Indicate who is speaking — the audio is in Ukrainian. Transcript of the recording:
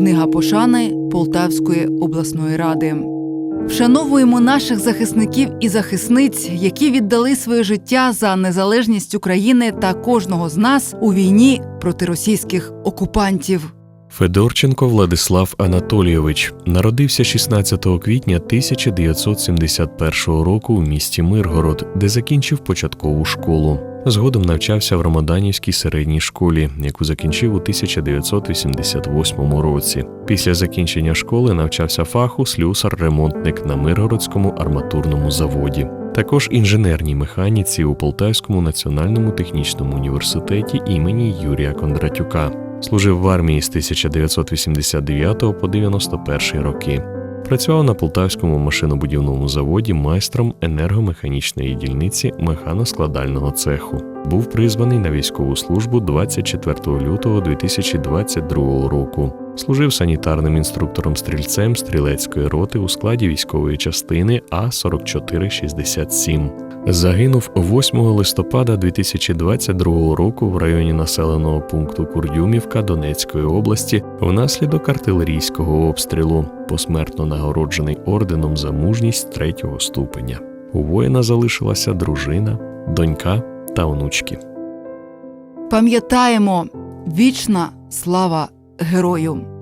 Speaker 1: Книга пошани Полтавської обласної ради. Вшановуємо наших захисників і захисниць, які віддали своє життя за незалежність України та кожного з нас у війні проти російських окупантів.
Speaker 2: Федорченко Владислав Анатолійович народився 16 квітня 1971 року в місті Миргород, де закінчив початкову школу. Згодом навчався в Ромаданівській середній школі, яку закінчив у 1988 році. Після закінчення школи навчався фаху слюсар-ремонтник на Миргородському арматурному заводі. Також інженерній механіці у Полтавському національному технічному університеті імені Юрія Кондратюка. Служив в армії з 1989 по 91 роки. Працював на Полтавському машинобудівному заводі майстром енергомеханічної дільниці механоскладального цеху. Був призваний на військову службу 24 лютого 2022 року. Служив санітарним інструктором стрільцем стрілецької роти у складі військової частини А 4467 Загинув 8 листопада 2022 року в районі населеного пункту Курдюмівка Донецької області внаслідок артилерійського обстрілу, посмертно нагороджений орденом за мужність третього ступеня. У воїна залишилася дружина, донька та онучки.
Speaker 1: Пам'ятаємо вічна слава герою!